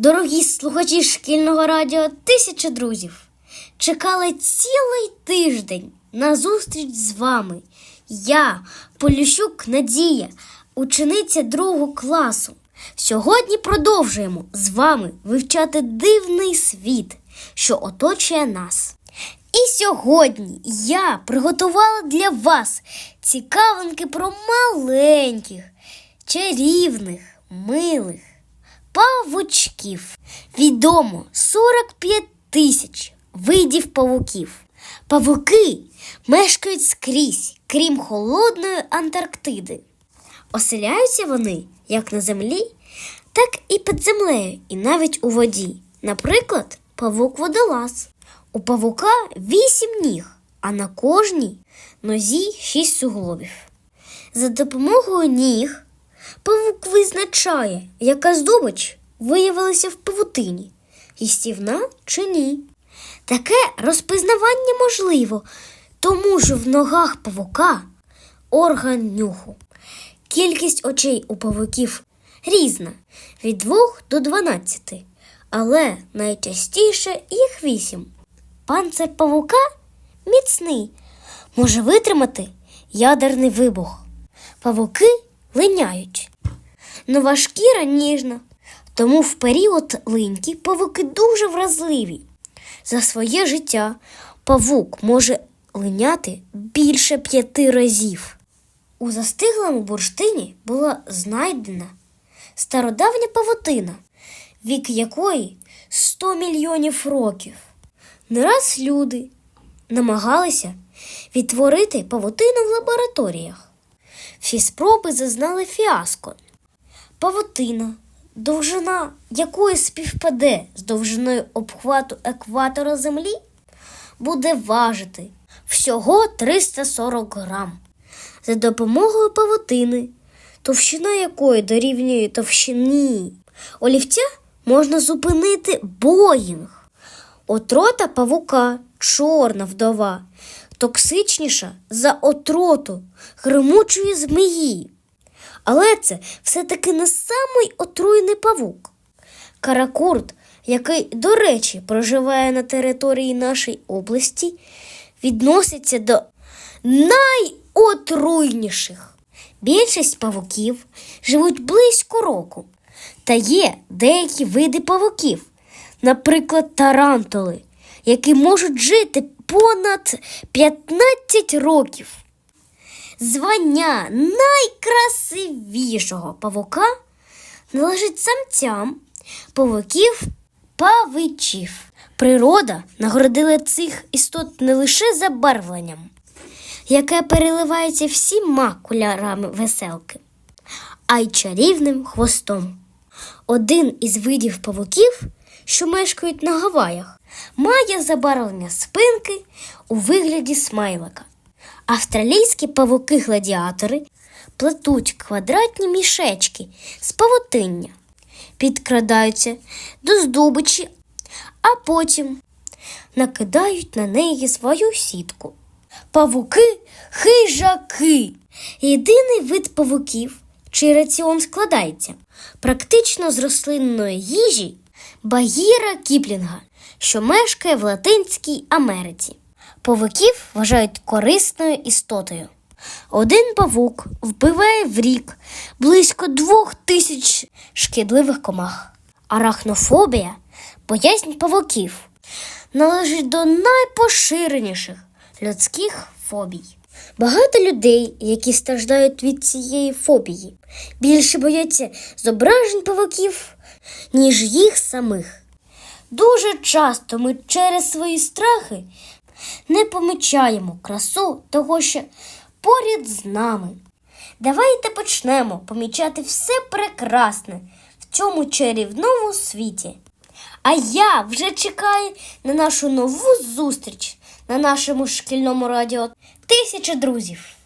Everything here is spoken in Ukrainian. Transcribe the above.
Дорогі слухачі шкільного радіо Тисяча друзів. Чекали цілий тиждень на зустріч з вами. Я, Полющук Надія, учениця другого класу. Сьогодні продовжуємо з вами вивчати дивний світ, що оточує нас. І сьогодні я приготувала для вас цікавинки про маленьких, чарівних, милих павучків. Відомо 45 тисяч видів павуків. Павуки мешкають скрізь, крім холодної Антарктиди. Оселяються вони як на землі, так і під землею, і навіть у воді. Наприклад, павук водолаз. У павука вісім ніг, а на кожній нозі шість суглобів. За допомогою ніг павук визначає, яка здобич виявилася в павутині, їстівна чи ні. Таке розпізнавання можливо, тому що в ногах павука орган нюху. Кількість очей у павуків різна від 2 до 12, але найчастіше їх 8. Панцир павука міцний, може витримати ядерний вибух. Павуки линяють. Нова шкіра ніжна, тому в період линьки павуки дуже вразливі. За своє життя павук може линяти більше п'яти разів. У застиглому бурштині була знайдена стародавня павутина, вік якої 100 мільйонів років. Не раз люди намагалися відтворити павутину в лабораторіях. Всі спроби зазнали фіаско. Павутина, довжина якої співпаде з довжиною обхвату екватора Землі, буде важити всього 340 грам. За допомогою павутини, товщина якої дорівнює товщині олівця, можна зупинити боїнг. Отрота павука, чорна вдова, токсичніша за отроту гримучої змії. Але це все-таки не самий отруйний павук. Каракурт, який, до речі, проживає на території нашої області, відноситься до найотруйніших. Більшість павуків живуть близько року. Та є деякі види павуків, наприклад, тарантули, які можуть жити понад 15 років. Звання найкрасивішого павука належить самцям павуків павичів. Природа нагородила цих істот не лише забарвленням, яке переливається всіма кольорами веселки, а й чарівним хвостом. Один із видів павуків, що мешкають на Гаваях, має забарвлення спинки у вигляді смайлика. Австралійські павуки-гладіатори плетуть квадратні мішечки з павутиння, підкрадаються до здобичі, а потім накидають на неї свою сітку. Павуки хижаки. Єдиний вид павуків, чий раціон складається практично з рослинної їжі Багіра Кіплінга, що мешкає в Латинській Америці. Павуків вважають корисною істотою. Один павук вбиває в рік близько двох тисяч шкідливих комах. Арахнофобія, боязнь павуків, належить до найпоширеніших людських фобій. Багато людей, які страждають від цієї фобії, більше бояться зображень павуків, ніж їх самих. Дуже часто ми через свої страхи не помічаємо красу того, що поряд з нами. Давайте почнемо помічати все прекрасне в цьому чарівному світі. А я вже чекаю на нашу нову зустріч на нашому шкільному радіо Тисяча друзів.